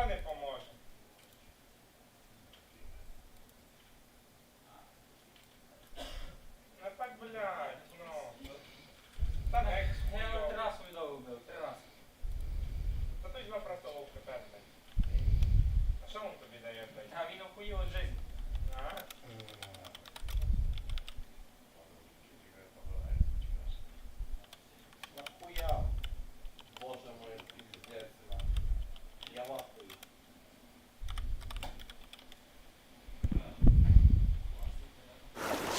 Ніхто не поможе. Ну так, блядь, ну. Та не Я його три рази віддав вбив, три рази. Та ти ж просто вовка перший. А що він тобі дає? А він охуїв від життя. Ага.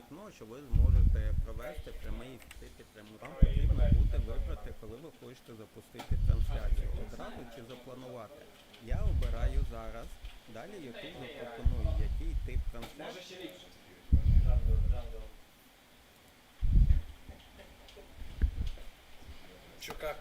вікно, що ви зможете провести прямий ефір пряму. Вам потрібно буде вибрати, коли ви хочете запустити трансляцію. Одразу чи запланувати. Я обираю зараз. Далі YouTube запропонує, який тип трансляції. Чё как?